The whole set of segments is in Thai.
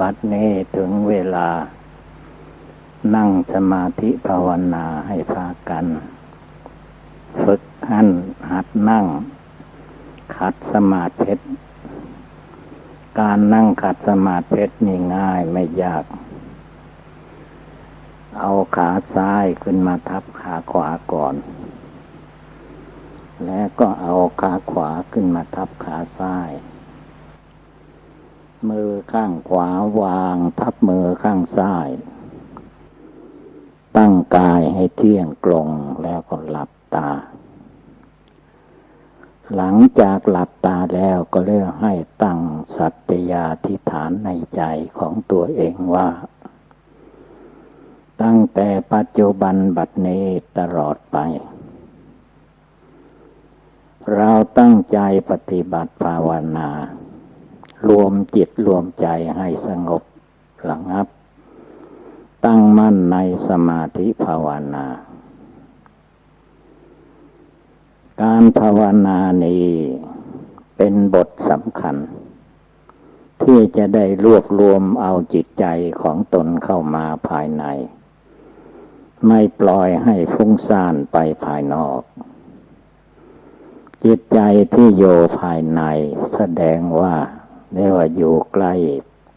บัดนี้ถึงเวลา นั่งสมาธิภาวนาให้พากัน ฝึกหันหัดนั่ง ขัดสมาธิการนั่งขัดสมาธินี่ง่ายไม่ยาก เอาขาซ้ายขึ้นมาทับขาขวาก่อน แล้วก็เอาขาขวาขึ้นมาทับขาซ้าย มือข้างขวาวางทับมือข้างซ้าย ตั้งกายให้เที่ยงตรงแล้วก็หลับตา หลังจากหลับตาแล้วก็เลือกให้ตั้งสัตยาธิฐานในใจของตัวเองว่า ตั้งแต่ปัจจุบันบัดนี้ตลอดไปเราตั้งใจปฏิบัติภาวนา รวมจิตรวมใจให้สงบระงับ ตั้งมั่นในสมาธิภาวนา การภาวนานี้ เป็นบทสำคัญ ที่จะได้รวบรวมเอาจิตใจของตนเข้ามาภายใน ไม่ปล่อยให้ฟุ้งซ่านไปภายนอกจิตใจที่โยภายในแสดงว่า เรียกว่าอยู่ใกล้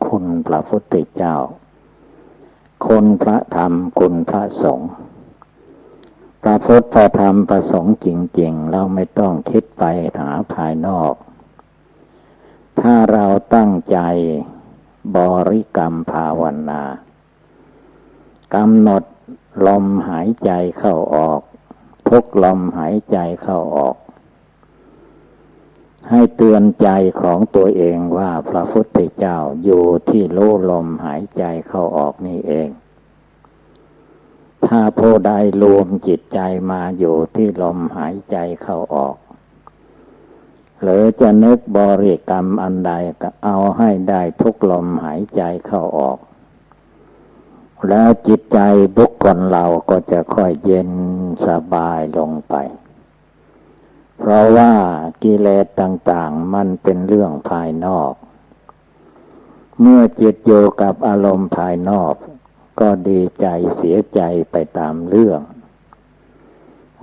คุณพระพุทธเจ้าคนพระธรรมคุณพระสงฆ์พระพุทธพระธรรมประสงค์จริง ๆ เราไม่ต้องคิดไปหาภายนอก ถ้าเราตั้งใจบริกรรมภาวนากำหนดลมหายใจเข้าออก ทุกลมหายใจเข้าออก ให้เตือนใจของตัวเองว่าพระพุทธเจ้าอยู่ที่โลลมหายใจเข้าออกนี่เอง ถ้าผู้ใดรวมจิตใจมาอยู่ที่ลมหายใจเข้าออก หรือจะนึกบริกรรมอันใดก็เอาให้ได้ทุกลมหายใจเข้าออก แล้วจิตใจบุคคลเราก็จะค่อยเย็นสบายลงไป เพราะว่ากิเลสต่างๆ มันเป็นเรื่องภายนอก เมื่อจิตอยู่กับอารมณ์ภายนอก ก็ดีใจเสียใจไปตามเรื่อง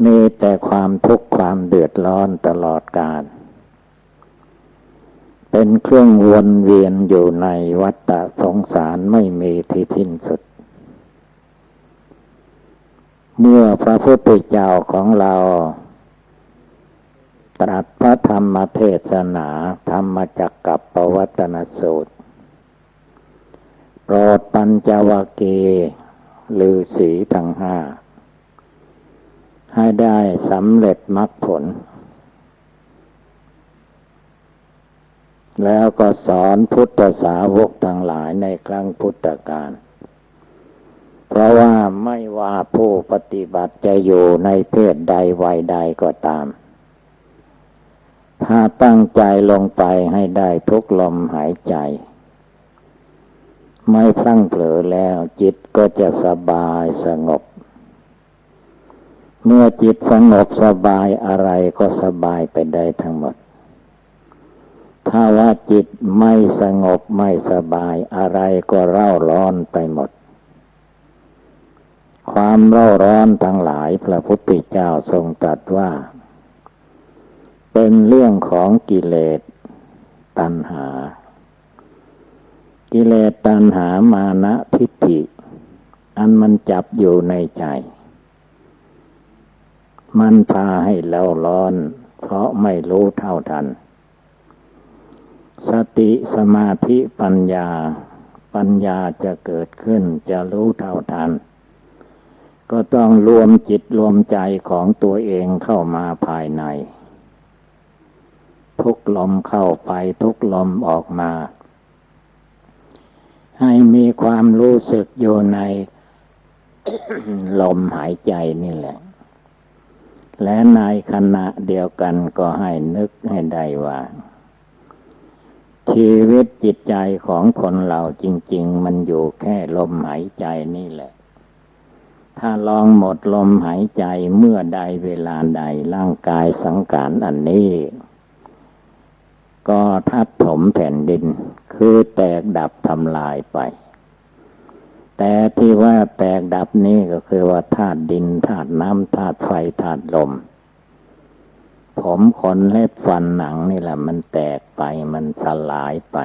มีแต่ความทุกข์ความเดือดร้อนตลอดกาลเป็นเครื่องวนเวียนอยู่ในวัฏสงสารไม่มีที่ทิ้นสุด เมื่อพระพุทธเจ้าของเรา ตรัสพระธรรมเทศนา ธรรมจักกับปวัตนสูตร โปรดปัญจวเกลือสีทั้งห้า ให้ได้สำเร็จมรรคผล แล้วก็สอนพุทธสาวกทั้งหลายในครั้งพุทธกาลเพราะว่าไม่ว่าผู้ปฏิบัติจะอยู่ในเพศใดวัยใดก็ตาม ถ้าตั้งใจลงไปให้ได้ทุกลมหายใจ ไม่พลั้งเผลอแล้วจิตก็จะสบายสงบ เมื่อจิตสงบสบายอะไรก็สบายไปได้ทั้งหมด ถ้าว่าจิตไม่สงบไม่สบายอะไรก็เร่าร้อนไปหมด ความเร่าร้อนทั้งหลายพระพุทธเจ้าทรงตรัสว่า เป็นเรื่องของกิเลสตัณหา กิเลสตัณหามานะทิฏฐิ อันมันจับอยู่ในใจ มันพาให้เราร้อน เพราะไม่รู้เท่าทัน สติสมาธิปัญญา ปัญญาจะเกิดขึ้นจะรู้เท่าทัน ก็ต้องรวมจิตรวมใจของตัวเองเข้ามาภายใน ทุกลมเข้าไปทุกลมออกมา ให้มีความรู้สึกอยู่ในลมหายใจนี่แหละ และในขณะเดียวกันก็ให้นึกให้ได้ว่า ชีวิตจิตใจของคนเราจริง ๆ มันอยู่แค่ลมหายใจนี่แหละ ถ้าลองหมดลมหายใจเมื่อใดเวลาใดร่างกายสังขารอันนี้ ก็ทับถมแผ่นดิน คือแตกดับทำลายไป แต่ที่ว่าแตกดับนี้ก็คือว่าธาตุดินธาตุน้ำธาตุไฟธาตุลม ผมขนเล็บฟันหนังนี่แหละ มันแตกไปมันสลายไป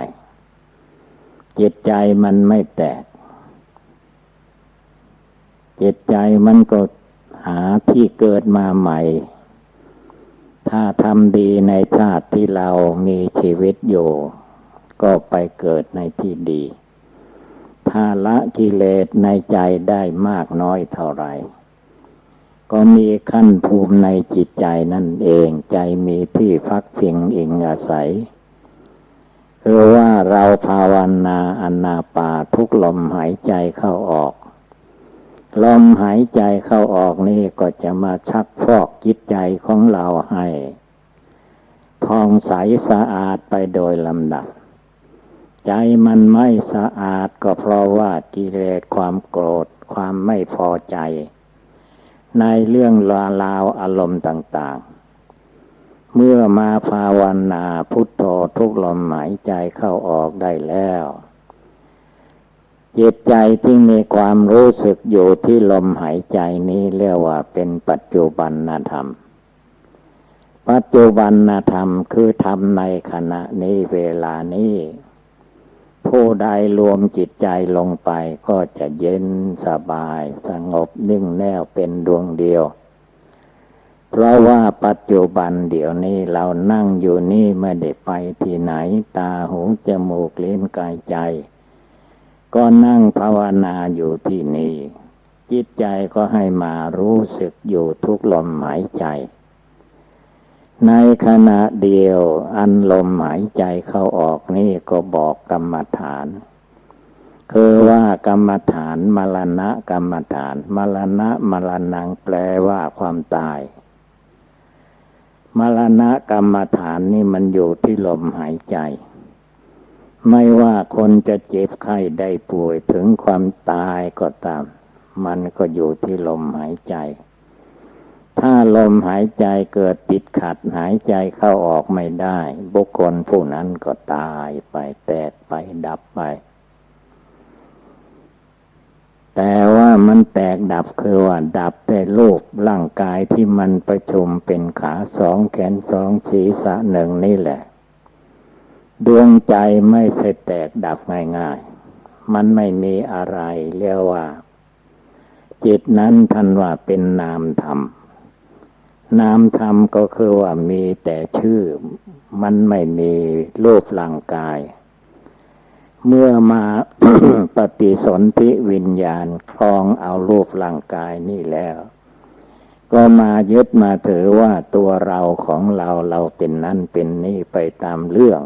จิตใจมันไม่แตก จิตใจมันก็หาที่เกิดมาใหม่ ถ้าทำดีในชาติที่เรามีชีวิตอยู่ ก็ไปเกิดในที่ดี ถ้าละกิเลสในใจได้มากน้อยเท่าไหร่ ก็มีขั้นภูมิในจิตใจนั่นเองใจมีที่พักพิงอิงอาศัยคือว่าเราภาวนาอนาปาทุกลมหายใจเข้าออก ลมหายใจเข้าออกนี่ก็จะมาชักฟอกจิตใจของเราให้พองใสสะอาดไปโดยลำดับ ใจมันไม่สะอาดก็เพราะว่ากิเลสความโกรธความไม่พอใจ ในเรื่องลาลาวอารมณ์ต่างๆ เมื่อมาภาวนาพุทโธทุกลมหายใจเข้าออกได้แล้ว จิตใจที่มีความรู้สึกอยู่ที่ลมหายใจนี้เรียกว่าเป็นปัจจุบันธรรม ปัจจุบันธรรมคือทำในขณะนี้เวลานี้ ผู้ใดรวมจิตใจลงไปก็จะเย็นสบายสงบนิ่งแน่วเป็นดวงเดียว เพราะว่าปัจจุบันเดี๋ยวนี้เรานั่งอยู่นี่ไม่ได้ไปที่ไหนตาหูจมูกลิ้นกายใจ ก็นั่งภาวนาอยู่ที่นี่ จิตใจก็ให้มารู้สึกอยู่ทุกลมหายใจ ในขณะเดียวอันลมหายใจเข้าออกนี่ก็บอกกรรมฐานคือว่ากรรมฐานมรณะกรรมฐานมรณะมรณังแปลว่าความตาย มรณะกรรมฐานนี่มันอยู่ที่ลมหายใจ ไม่ว่าคนจะเจ็บไข้ได้ป่วยถึงความตายก็ตาม มันก็อยู่ที่ลมหายใจ ถ้าลมหายใจเกิดติดขัดหายใจเข้าออกไม่ได้ บุคคลผู้นั้นก็ตายไปแตกไปดับไป แต่ว่ามันแตกดับคือว่าดับแต่รูปร่างกายที่มันประชุมเป็นขาสองแขนสองศีรษะหนึ่งนี่แหละ ดวงใจไม่ใช่แตกดับง่ายๆ มันไม่มีอะไรเรียกว่า จิตนั้นท่านว่าเป็นนามธรรม นามธรรมก็คือว่ามีแต่ชื่อ มันไม่มีรูปร่างกาย เมื่อมาปฏิสนธิวิญญาณคลองเอารูปร่างกายนี่แล้ว ก็มายึดมาถือว่าตัวเราของเราเราเป็นนั่นเป็นนี่ไปตามเรื่อง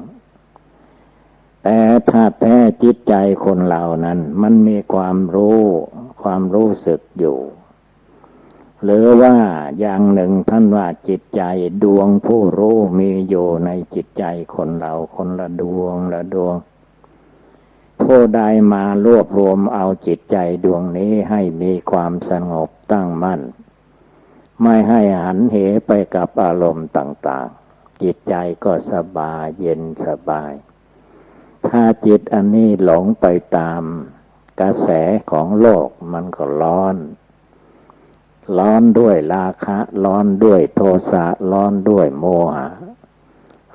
แต่ถ้าแท้จิตใจคนเหล่านั้น มันมีความรู้ ความรู้สึกอยู่ หรือว่าอย่างหนึ่งท่านว่าจิตใจดวงผู้รู้มีอยู่ในจิตใจคนเราคนละดวงละดวง ผู้ใดมารวบรวมเอาจิตใจดวงนี้ให้มีความสงบตั้งมั่น ไม่ให้หันเหไปกับอารมณ์ต่าง ๆ จิตใจก็สบายเย็นสบาย ถ้าจิตอันนี้หลงไปตามกระแสของโลกมันก็ร้อน ร้อนด้วยราคะ ร้อนด้วยโทสะ ร้อนด้วยโมหะ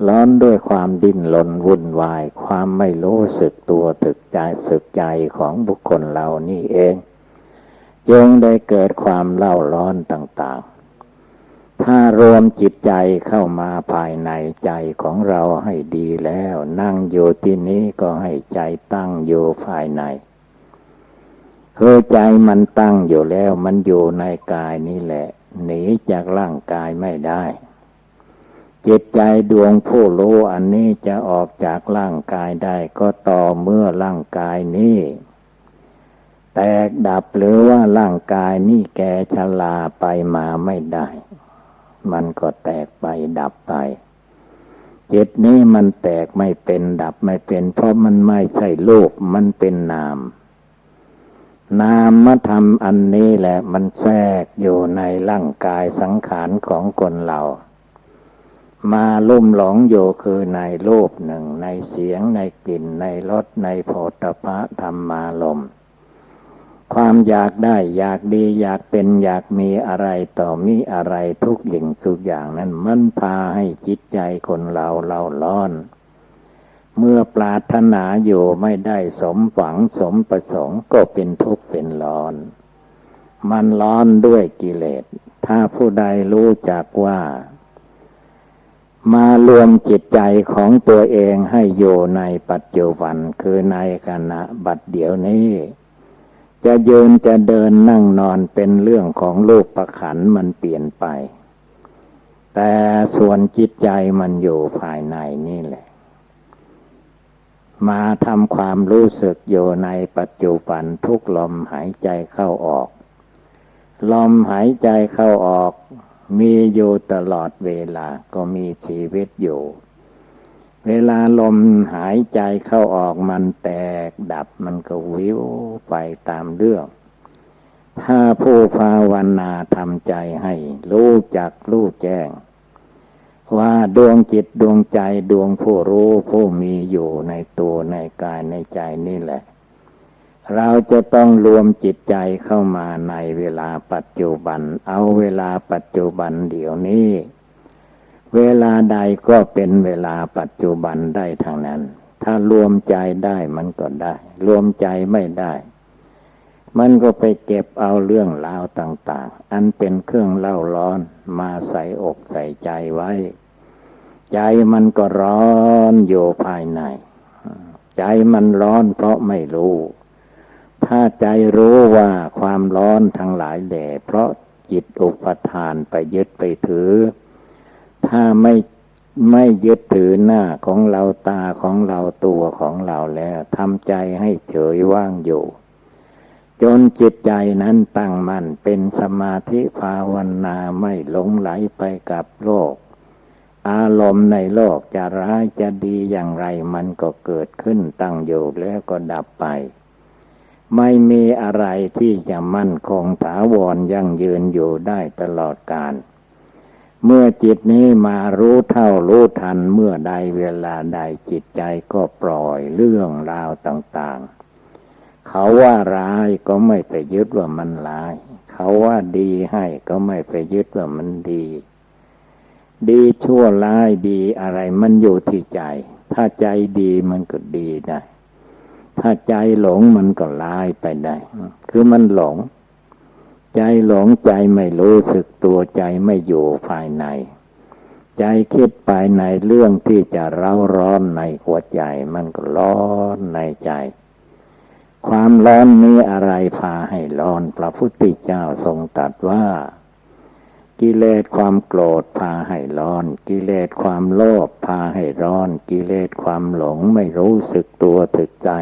ร้อนด้วยความดิ้นรนวุ่นวาย ความไม่รู้สึกตัวถึกใจสึกใจของบุคคลเรานี่เอง ยังได้เกิดความเล่าร้อนต่าง ถ้ารวมจิตใจเข้ามาภายในใจของเราให้ดีแล้ว นั่งอยู่ที่นี้ก็ให้ใจตั้งอยู่ภายในคือใจมันตั้งอยู่แล้วมันอยู่ในกายนี่แหละ หนีจากร่างกายไม่ได้ จิตใจดวงผู้รู้อันนี้จะออกจากร่างกายได้ก็ต่อเมื่อร่างกายนี้แตกดับหรือว่าร่างกายนี่แกชลาไปมาไม่ได้ มันก็แตกไปดับไปจิตนี้มันแตกไม่เป็นดับไม่เป็น เพราะมันไม่ใช่รูปมันเป็นนาม นามมาทำอันนี้แหละมันแทรกอยู่ในร่างกายสังขารของคนเรา มาลุ่มหลงอยู่คือในรูปหนึ่งในเสียงในกลิ่นในรสในโผฏฐะธรรมารมณ์ ความอยากได้อยากดีอยากเป็นอยากมีอะไรต่อมีอะไรทุกอย่างทุกอย่างนั้นมันพาให้จิตใจคนเราเราร้อน เมื่อปรารถนาอยู่ไม่ได้สมหวังสมประสงค์ก็เป็นทุกข์เป็นร้อน มันร้อนด้วยกิเลส ถ้าผู้ใดรู้จักว่า มารวมจิตใจของตัวเองให้อยู่ในปัจจุบันคือในขณะบัดเดี๋ยวนี้ จะยืนจะเดินนั่งนอนเป็นเรื่องของรูปประขันมันเปลี่ยนไป แต่ส่วนจิตใจมันอยู่ภายในนี่แหละ มาทำความรู้สึกอยู่ในปัจจุบันทุกลมหายใจเข้าออก ลมหายใจเข้าออก มีอยู่ตลอดเวลาก็มีชีวิตอยู่ เวลาลมหายใจเข้าออกมันแตกดับมันก็วิวไปตามเรื่อง ถ้าผู้ภาวนาทำใจให้รู้จักรู้แจ้ง ว่าดวงจิตดวงใจดวงผู้รู้ผู้มีอยู่ในตัวในกายในใจนี่แหละ เราจะต้องรวมจิตใจเข้ามาในเวลาปัจจุบัน เอาเวลาปัจจุบันเดี๋ยวนี้ เวลาใดก็เป็นเวลาปัจจุบันได้ทางนั้น ถ้ารวมใจได้มันก็ได้ รวมใจไม่ได้ มันก็ไปเก็บเอาเรื่องราวต่าง ๆ อันเป็นเครื่องเล่าร้อนมาใส่อกใส่ใจไว้ ใจมันก็ร้อนอยู่ภายใน ใจมันร้อนเพราะไม่รู้ ถ้าใจรู้ว่าความร้อนทั้งหลายแหล่เพราะจิตอุปทานไปยึดไปถือ ถ้าไม่ไม่ยึดถือหน้าของเราตาของเราตัวของเราแล้วทำใจให้เฉยว่างอยู่ จนจิตใจนั้นตั้งมั่นเป็นสมาธิภาวนาไม่หลงไหลไปกับโลก อารมณ์ในโลกจะร้ายจะดีอย่างไรมันก็เกิดขึ้นตั้งอยู่แล้วก็ดับไป ไม่มีอะไรที่จะมั่นคงถาวรยั่งยืนอยู่ได้ตลอดกาล เมื่อจิตนี้มารู้เท่ารู้ทันเมื่อใดเวลาใดจิตใจก็ปล่อยเรื่องราวต่าง ๆ เขาว่าร้ายก็ไม่ไปยึดว่ามันร้าย เขาว่าดีให้ก็ไม่ไปยึดว่ามันดี ดีชั่วร้ายดีอะไรมันอยู่ที่ใจ ถ้าใจดีมันก็ดีได้ ถ้าใจหลงมันก็ร้ายไปได้ คือมันหลง ใจหลงใจไม่รู้สึกตัวใจไม่อยู่ภายใน ใจคิดไปในเรื่องที่จะเร้าร้อนในหัวใจ มันก็ร้อนในใจ ความร้อนนี้อะไรพาให้ร้อนพระพุทธเจ้าทรงตรัสว่า กิเลสความโกรธพาให้ร้อน กิเลสความโลภพาให้ร้อน กิเลสความหลงไม่รู้สึกตัวถึกใจ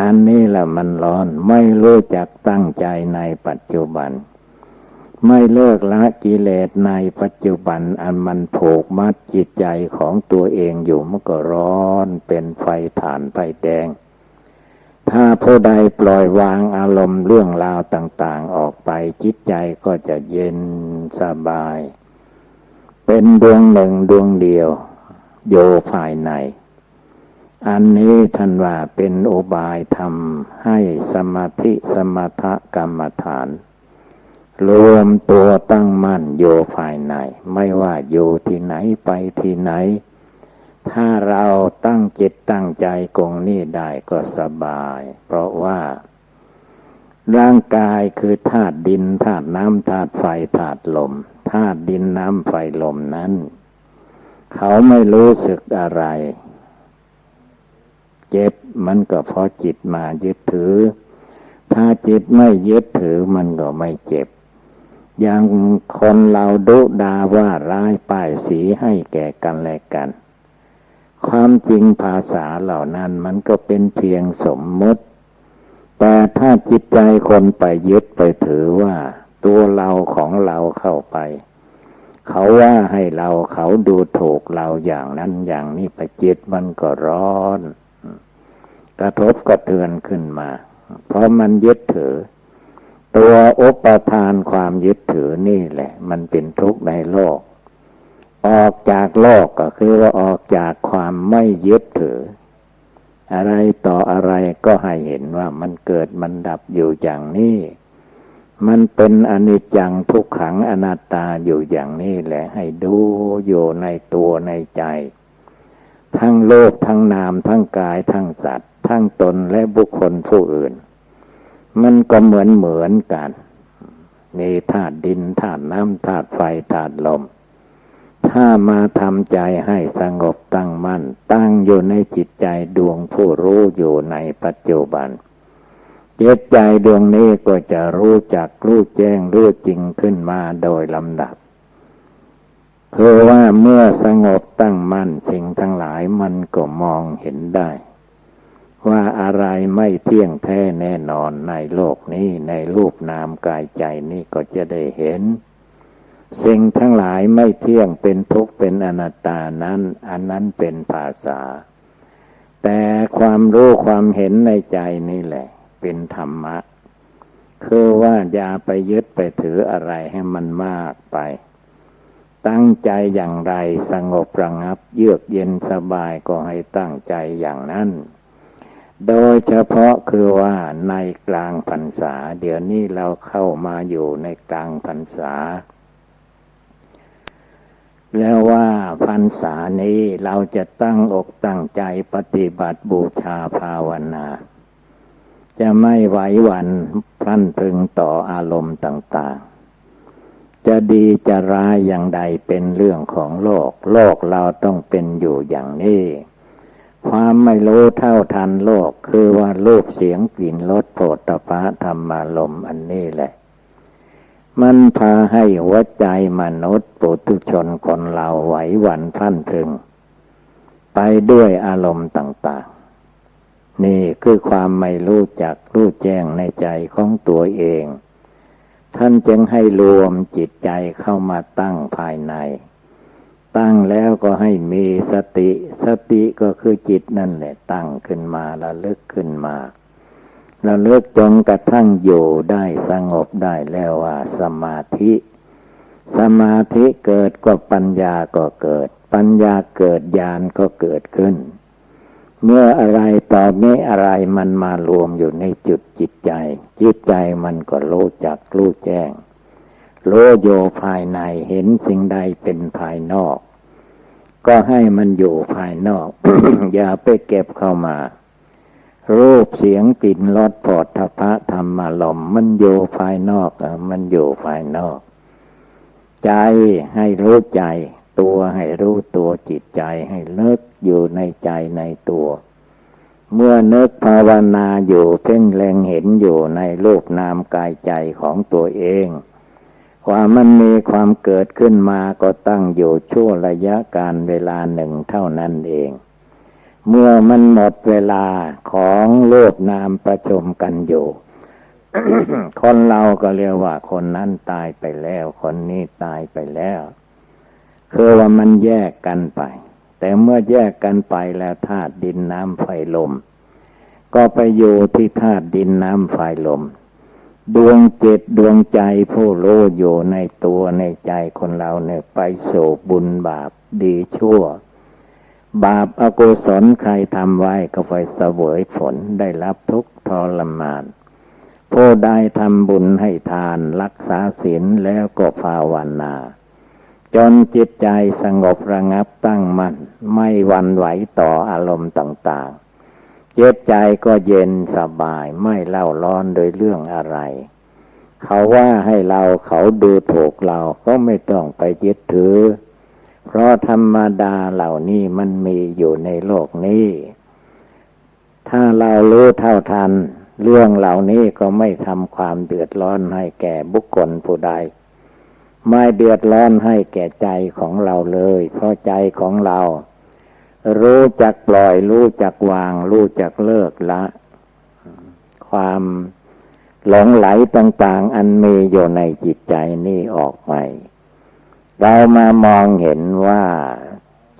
อันนี้แหละมันร้อน ไม่รู้จักตั้งใจในปัจจุบัน ไม่เลิกละกิเลสในปัจจุบัน อันมันผูกมัดจิตใจของตัวเองอยู่มันก็ร้อนเป็นไฟฐานไฟแดง ถ้าผู้ใดปล่อยวางอารมณ์เรื่องราวต่าง ๆ ออกไปจิตใจก็จะเย็นสบาย เป็นดวงหนึ่งดวงเดียว โยภายใน อันนี้ท่านว่าเป็นโอบายทำให้สมาธิสมถกรรมฐาน รวมตัวตั้งมั่นโยภายในไม่ว่าอยู่ที่ไหนไปที่ไหน ถ้าเราตั้งจิตตั้งใจกงนี้ได้ก็สบาย เพราะว่า ร่างกายคือธาตุดินธาตุน้ำธาตุไฟธาตุลมธาตุดินน้ำไฟลมนั้น เขาไม่รู้สึกอะไร เจ็บ มันก็เพราะจิตมายึดถือ ถ้าจิตไม่ยึดถือมันก็ไม่เจ็บ อย่างคนเราดุดาว่าร้ายป้ายสีให้แก่กันและกัน ความจริงภาษาเหล่านั้นมันก็เป็นเพียงสมมติ แต่ถ้าจิตใจคนไปยึดไปถือว่า ตัวเราของเราเข้าไปเขาว่าให้เราเขาดูถูกเราอย่างนั้นอย่างนี้ไปจิตมันก็ร้อน กระทบกระเทือนขึ้นมา เพราะมันยึดถือ ตัวอุปทานความยึดถือนี่แหละ มันเป็นทุกข์ในโลก ออกจากโลกก็คือว่าออกจากความไม่ยึดถือ อะไรต่ออะไรก็ให้เห็นว่ามันเกิดมันดับอยู่อย่างนี้มันเป็นอนิจจังทุกขังอนัตตาอยู่อย่างนี้แหละ ให้ดูอยู่ในตัวในใจ ทั้งโลกทั้งนามทั้งกายทั้งสัตว์ ทั้งตนและบุคคลผู้อื่น มันก็เหมือนเหมือนกัน มีธาตุดินธาตุน้ำธาตุไฟธาตุลม ถ้ามาทำใจให้สงบตั้งมั่น ตั้งอยู่ในจิตใจดวงผู้รู้อยู่ในปัจจุบันเจตใจดวงนี้ก็จะรู้จักรู้แจ้งรู้จริงขึ้นมาโดยลำดับคือว่าเมื่อสงบตั้งมั่นสิ่งทั้งหลายมันก็มองเห็นได้ ว่าอะไรไม่เที่ยงแท้แน่นอนในโลกนี้ในรูปนามกายใจนี้ก็จะได้เห็น สิ่งทั้งหลายไม่เที่ยงเป็นทุกข์เป็นอนัตตานั้น อันนั้นเป็นภาษา แต่ความรู้ความเห็นในใจนี่แหละ เป็นธรรมะ คือว่าอย่าไปยึดไปถืออะไรให้มันมากไป ตั้งใจอย่างไรสงบระงับ เยือกเย็นสบายก็ให้ตั้งใจอย่างนั้น โดยเฉพาะคือว่าในกลางพรรษา เดี๋ยวนี้เราเข้ามาอยู่ในกลางพรรษา แล้วว่าพรรษานี้เราจะตั้งอกตั้งใจปฏิบัติบูชาภาวนา จะไม่ไหวหวันพลันพึงต่ออารมณ์ต่าง ๆ จะดีจะร้ายอย่างใดเป็นเรื่องของโลก โลกเราต้องเป็นอยู่อย่างนี้ ความไม่รู้เท่าทันโลก คือว่ารูปเสียงกลิ่นรสโผฏฐพะธรรมารมอันนี้แหละ มันพาให้หัวใจมนุษย์ปุถุชนคนเราไหวหวั่นพันพึง ไปด้วยอารมณ์ต่าง ๆ นี่คือความไม่รู้จักรู้แจ้งในใจของตัวเอง ท่านจึงให้รวมจิตใจเข้ามาตั้งภายใน ตั้งแล้วก็ให้มีสติ สติก็คือจิตนั่นแหละ ตั้งขึ้นมาละลึกขึ้นมาเราเลือกจนกระทั่งอยู่ได้สงบได้แล้วว่าสมาธิ สมาธิเกิดก็ปัญญาก็เกิด ปัญญาเกิดญาณก็เกิดขึ้น เมื่ออะไรต่อนี้อะไรมันมารวมอยู่ในจุดจิตใจ จิตใจมันก็รู้จักรู้แจ้งรู้โยภายในเห็นสิ่งใดเป็นภายนอก ก็ให้มันอยู่ภายนอก อย่าไปเก็บเข้ามา รูปเสียงกลิ่นรสปอดทพะธรรมารมมันอยู่ภายนอกมันอยู่ภายนอก ใจให้รู้ใจ ตัวให้รู้ตัวจิตใจให้เลิกอยู่ในใจในตัว เมื่อนึกภาวนาอยู่เพ่งแรงเห็นอยู่ในรูปนามกายใจของตัวเอง คว่ามันมีความเกิดขึ้นมาก็ตั้งอยู่ชั่วระยะการเวลาหนึ่งเท่านั้นเอง เมื่อมันหมดเวลาของโลกนามประชุมกันอยู่คนเราก็เรียกว่าคนนั้นตายไปแล้ว คนนี้ตายไปแล้วคือว่ามันแยกกันไป แต่เมื่อแยกกันไปแล้วธาตุดินน้ำไฟลม ก็ไปอยู่ที่ธาตุดินน้ำไฟลม ดวงจิตดวงใจผู้รู้อยู่ในตัวในใจคนเราเนี่ยไปโศบุญบาปดีชั่ว บาปอากุศลใครทำไว้ก็ไปเสวยผลได้รับทุกทรมาน ผู้ได้ทำบุญให้ทานรักษาศีลแล้วก็ภาวนา จนจิตใจสงบระงับตั้งมัน่นไม่วันไหวต่ออารมณ์ต่าง จิตใจก็เย็นสบายไม่เล่าร้อนโดยเรื่องอะไร เขาว่าให้เราเขาดูถูกเราก็ไม่ต้องไปยึดถือ เพราะธรรมดาเหล่านี้มันมีอยู่ในโลกนี้ ถ้าเรารู้เท่าทัน เรื่องเหล่านี้ก็ไม่ทำความเดือดร้อนให้แก่บุคคลผู้ใด ไม่เดือดร้อนให้แก่ใจของเราเลย เพราะใจของเรา รู้จักปล่อย รู้จักวาง รู้จักเลิกละ ความหลงไหลต่าง ๆ อันมีอยู่ในจิตใจนี่ออกไป เรามามองเห็นว่า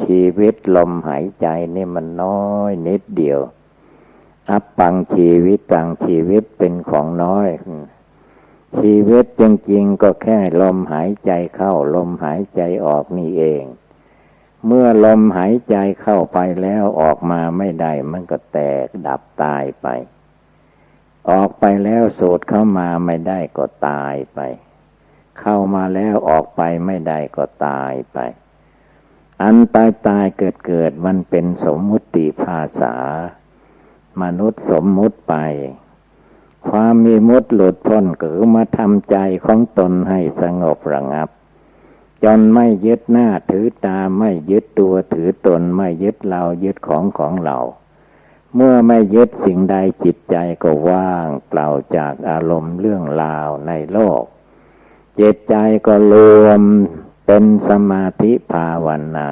ชีวิตลมหายใจนี่มันน้อยนิดเดียว อับปังชีวิตต่างชีวิตเป็นของน้อย ชีวิตจริงๆก็แค่ลมหายใจเข้า ลมหายใจออกนี่เอง เมื่อลมหายใจเข้าไปแล้วออกมาไม่ได้ มันก็แตกดับตายไป ออกไปแล้วสูดเข้ามาไม่ได้ก็ตายไป เข้ามาแล้วออกไปไม่ได้ก็ตายไป อันตายตายเกิดเกิดมันเป็นสมมุติภาษามนุษย์สมมุติไป ความมีมุดหลุดพ้นก็คือมาทำใจของตนให้สงบระงับ จนไม่ยึดหน้าถือตาไม่ยึดตัวถือตนไม่ยึดเรายึดของของเรา เมื่อไม่ยึดสิ่งใดจิตใจก็ว่างเปล่าจากอารมณ์เรื่องราวในโลก จิตใจก็รวมเป็นสมาธิภาวนา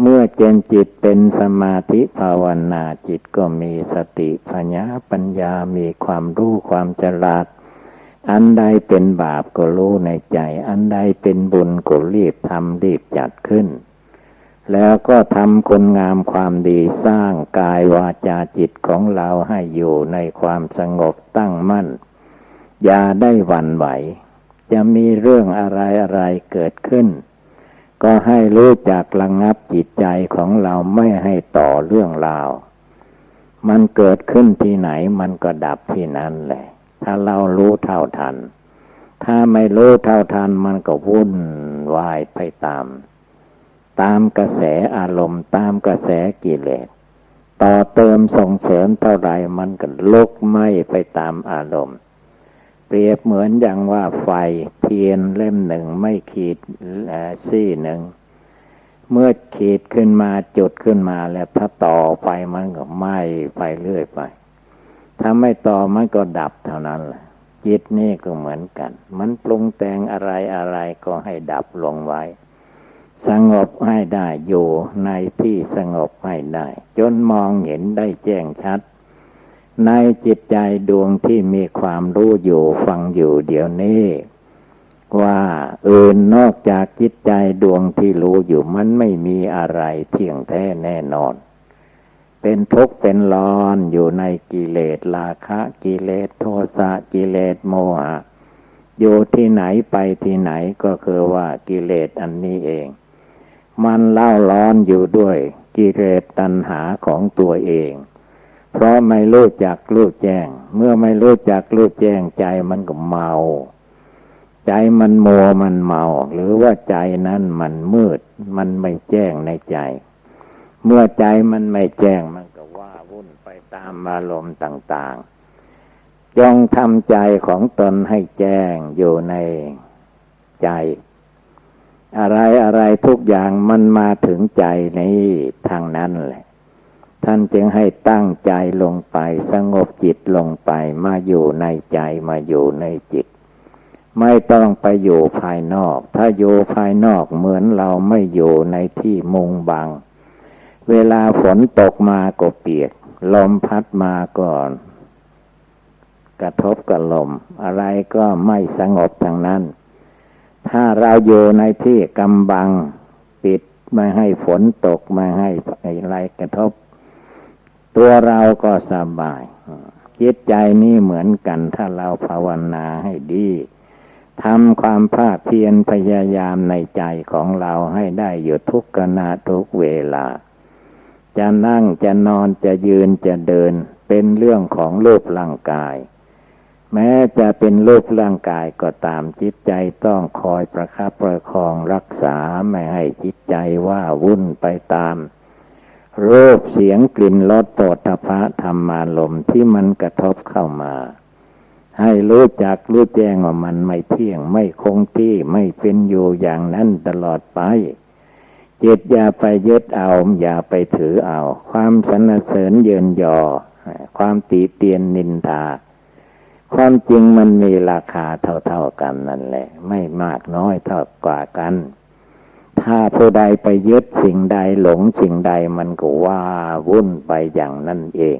เมื่อเจนจิตเป็นสมาธิภาวนาจิตก็มีสติปัญญาปัญญามีความรู้ความฉลาด อันใดเป็นบาปก็รู้ในใจ อันใดเป็นบุญก็รีบทำรีบจัดขึ้น แล้วก็ทำคุณงามความดีสร้างกายวาจาจิตของเราให้อยู่ในความสงบตั้งมั่น อย่าได้หวั่นไหว จะมีเรื่องอะไรอะไรเกิดขึ้น ก็ให้รู้จักระงงับจิตใจของเราไม่ให้ต่อเรื่องราว มันเกิดขึ้นที่ไหนมันก็ดับที่นั่นแหละ ถ้าเรารู้เท่าทัน ถ้าไม่รู้เท่าทันมันก็วุ่นวายไปตาม ตามกระแสอารมณ์ ตามกระแสกิเลส ต่อเติมส่งเสริมเท่าไรมันก็ลุกไหม้ไปตามอารมณ์ เปรียบเหมือนอย่างว่าไฟเทียนเล่มหนึ่งไม่ขีดซี่หนึ่งเมื่อขีดขึ้นมาจุดขึ้นมาแล้วถ้าต่อไปมันก็ไหม้ไปเรื่อยไป ถ้าไม่ต่อมันก็ดับเท่านั้นแหละจิตนี่ก็เหมือนกัน มันปรุงแต่งอะไรอะไรก็ให้ดับลงไว้ สงบให้ได้อยู่ในที่สงบให้ได้ จนมองเห็นได้แจ้งชัด ในจิตใจดวงที่มีความรู้อยู่ฟังอยู่เดี๋ยวนี้ ว่าอื่นนอกจากจิตใจดวงที่รู้อยู่มันไม่มีอะไรเที่ยงแท้แน่นอน เป็นทุกข์เป็นร้อนอยู่ในกิเลสราคะกิเลสโทสะกิเลสโมหะอยู่ที่ไหนไปที่ไหนก็คือว่ากิเลสอันนี้เอง มันเล่าร้อนอยู่ด้วยกิเลสตัณหาของตัวเอง เพราะไม่รู้จักรู้แจ้ง เมื่อไม่รู้จักรู้แจ้งใจมันก็เมา ใจมันโมมันเมา หรือว่าใจนั้นมันมืด มันไม่แจ้งในใจ เมื่อใจมันไม่แจ้งมันก็ว่าวุ่นไปตามอารมณ์ต่าง ๆ จงทำใจของตนให้แจ้งอยู่ในใจ อะไรอะไรทุกอย่างมันมาถึงใจนี้ทางนั้นแหละ ท่านจึงให้ตั้งใจลงไปสงบจิตลงไปมาอยู่ในใจมาอยู่ในจิตไม่ต้องไปอยู่ภายนอก ถ้าอยู่ภายนอกเหมือนเราไม่อยู่ในที่มุงบัง เวลาฝนตกมาก็เปียก ลมพัดมาก่อน กระทบกับลม อะไรก็ไม่สงบทางนั้น ถ้าเราอยู่ในที่กำบัง ปิดไม่ให้ฝนตกไม่ให้อะไรกระทบ ตัวเราก็สบาย จิตใจนี่เหมือนกันถ้าเราภาวนาให้ดีทำความภาคเพียรพยายามในใจของเราให้ได้อยู่ทุกขณะทุกเวลา จะนั่งจะนอนจะยืนจะเดิน เป็นเรื่องของรูปร่างกาย แม้จะเป็นรูปร่างกายก็ตามจิตใจต้องคอยประคับประคองรักษาไม่ให้จิตใจว่าวุ่นไปตามรูปเสียงกลิ่นรสโปฏฐะธรรมารมที่มันกระทบเข้ามา ให้รู้จักรู้แจ้งว่ามันไม่เที่ยงไม่คงที่ไม่เป็นอยู่อย่างนั้นตลอดไป จิตอย่าไปยึดเอา อย่าไปถือเอา ความสรรเสริญเยินยอ ความตีเตียนนินทา ความจริงมันมีราคาเท่าๆกันนั่นแหละ ไม่มากน้อยเท่ากว่ากัน ถ้าผู้ใดไปยึดสิ่งใดหลงสิ่งใดมันก็ว่าวุ่นไปอย่างนั่นเอง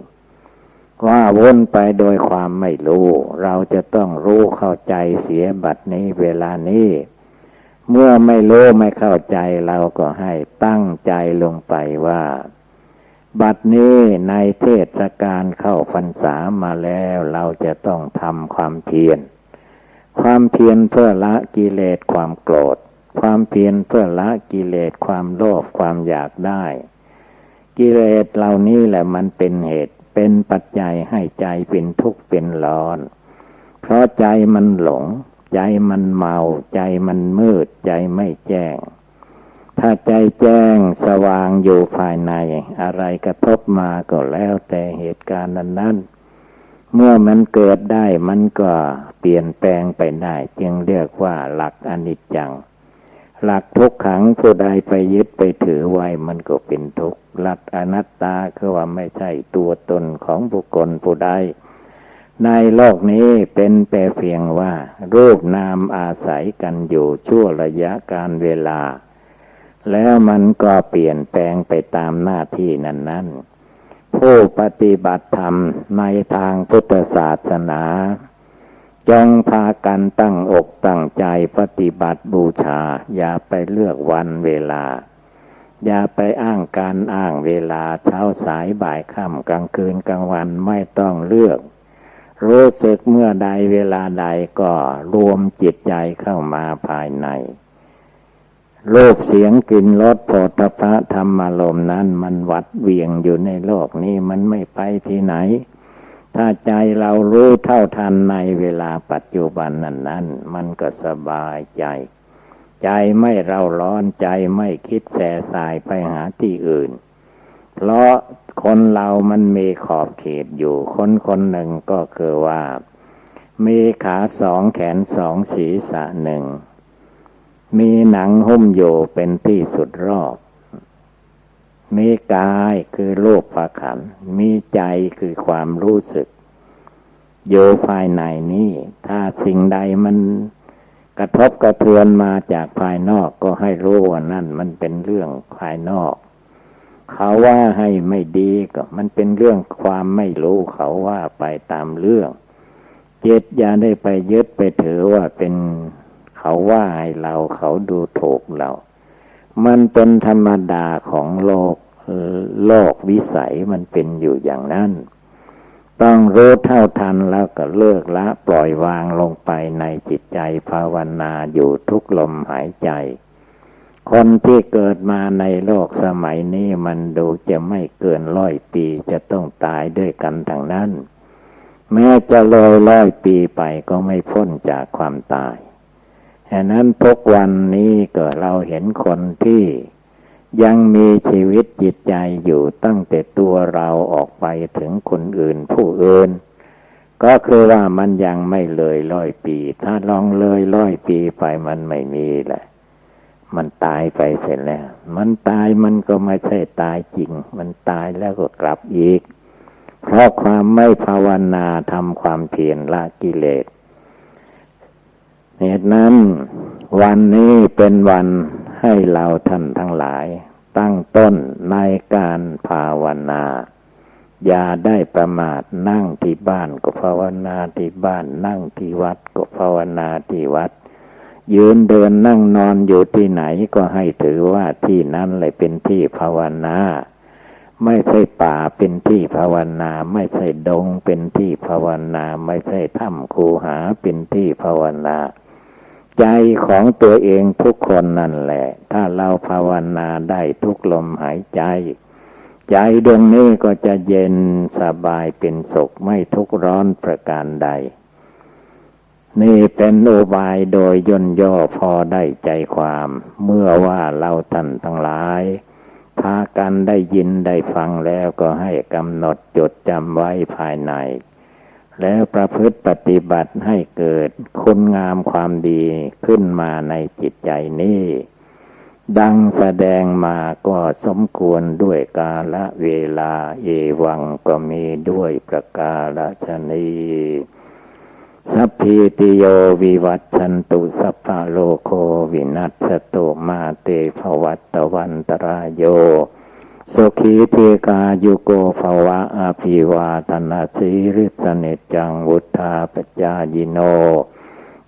ว่าวุ่นไปโดยความไม่รู้ เราจะต้องรู้เข้าใจเสียบัดนี้เวลานี้ เมื่อไม่รู้ไม่เข้าใจเราก็ให้ตั้งใจลงไปว่า บัดนี้ในเทศกาลเข้าพรรษามาแล้วเราจะต้องทำความเพียร ความเพียรเพื่อละกิเลสความโกรธ ความเพียรเพื่อละกิเลสความโลภความอยากได้ กิเลสเหล่านี้แหละมันเป็นเหตุเป็นปัจจัยให้ใจเป็นทุกข์เป็นร้อน เพราะใจมันหลง ใจมันเมาใจมันมืดใจไม่แจ้ง ถ้าใจแจ้งสว่างอยู่ภายใน อะไรกระทบมาก็แล้วแต่เหตุการณ์นั้นๆเมื่อมันเกิดได้มันก็เปลี่ยนแปลงไปได้ จึงเรียกว่าหลักอนิจจัง หลักทุกขังผู้ใดไปยึดไปถือไว้มันก็เป็นทุกข์หลักอนัตตาคือว่าไม่ใช่ตัวตนของบุคคลผู้ใด ในโลกนี้เป็นแต่เพียงว่า รูปนามอาศัยกันอยู่ชั่วระยะการเวลา แล้วมันก็เปลี่ยนแปลงไปตามหน้าที่นั้น ๆ ผู้ปฏิบัติธรรมในทางพุทธศาสนา จงพากันตั้งอกตั้งใจปฏิบัติบูชา อย่าไปเลือกวันเวลา อย่าไปอ้างการอ้างเวลาเช้าสายบ่ายค่ำกลางคืนกลางวันไม่ต้องเลือก รู้สึกเมื่อใดเวลาใดก็รวมจิตใจเข้ามาภายในรูปเสียงกลิ่นรสโผฏฐะธรรมารมณ์นั้น มันวัดเวียงอยู่ในโลกนี้มันไม่ไปที่ไหน ถ้าใจเรารู้เท่าทันในเวลาปัจจุบันนั้นนั้นมันก็สบายใจ ใจไม่เราร้อนใจไม่คิดแสสายไปหาที่อื่น เพราะคนเรามันมีขอบเขตอยู่คนคนหนึ่งก็คือว่า มีขาสองแขนสองศีรษะหนึ่ง มีหนังหุ้มอยู่เป็นที่สุดรอบ มีกายคือโลกประขัน มีใจคือความรู้สึก อยู่ภายในนี้ ถ้าสิ่งใดมันกระทบกระเทือนมาจากภายนอกก็ให้รู้ว่านั่นมันเป็นเรื่องภายนอก เขาว่าให้ไม่ดีก็มันเป็นเรื่องความไม่รู้เขาว่าไปตามเรื่อง เจตอย่าได้ไปยึดไปถือว่าเป็นเขาว่าให้เราเขาดูถูกเรา มันเป็นธรรมดาของโลกโลกวิสัยมันเป็นอยู่อย่างนั้น ต้องรู้เท่าทันแล้วก็เลิกละปล่อยวางลงไปในจิตใจภาวนาอยู่ทุกลมหายใจ คนที่เกิดมาในโลกสมัยนี้มันดูจะไม่เกินร้อยปีจะต้องตายด้วยกันทั้งนั้น แม้จะเลยร้อยปีไปก็ไม่พ้นจากความตายฉะนั้นทุกวันนี้ก็เราเห็นคนที่ยังมีชีวิตจิตใจอยู่ตั้งแต่ตัวเราออกไปถึงคนอื่นผู้อื่น ก็คือว่ามันยังไม่เลยร้อยปี ถ้าลองเลยร้อยปีไปมันไม่มีแหละ มันตายไปเสร็จแล้ว มันตายมันก็ไม่ใช่ตายจริง มันตายแล้วก็กลับอีก เพราะความไม่ภาวนาทำความเพียรละกิเลสเหตุนั้น วันนี้เป็นวันให้เราท่านทั้งหลาย ตั้งต้นในการภาวนา อย่าได้ประมาทนั่งที่บ้านก็ภาวนาที่บ้าน นั่งที่วัดก็ภาวนาที่วัด ยืนเดินนั่งนอนอยู่ที่ไหนก็ให้ถือว่าที่นั้นเลยเป็นที่ภาวนา ไม่ใช่ป่าเป็นที่ภาวนา ไม่ใช่ดงเป็นที่ภาวนา ไม่ใช่ถ้ำคูหาเป็นที่ภาวนา ใจของตัวเองทุกคนนั่นแหละ ถ้าเราภาวนาได้ทุกลมหายใจ ใจดวงนี้ก็จะเย็นสบายเป็นสุขไม่ทุกร้อนประการใด นี่เป็นโอบายโดยย่นย่อพอได้ใจความ เมื่อว่าเราท่านทั้งหลายพากันได้ยินได้ฟังแล้วก็ให้กำหนดจดจำไว้ภายใน แล้วประพฤติปฏิบัติให้เกิดคุณงามความดีขึ้นมาในจิตใจนี้ ดังแสดงมาก็สมควรด้วยกาละเวลาเอวังก็มีด้วยประกาศนี สัพพิติโยวิวัตชันตุสัพพะโลโควินัสตุมาเตภวัตวันตรายโยสุขีเทกายุโกภวะอาภิวาตนาสีริสเนจังวุธาปจายิโน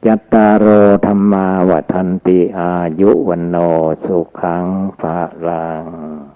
จัตตารโอธรรมาวัทันติอายุวันโนสุขังภาลัง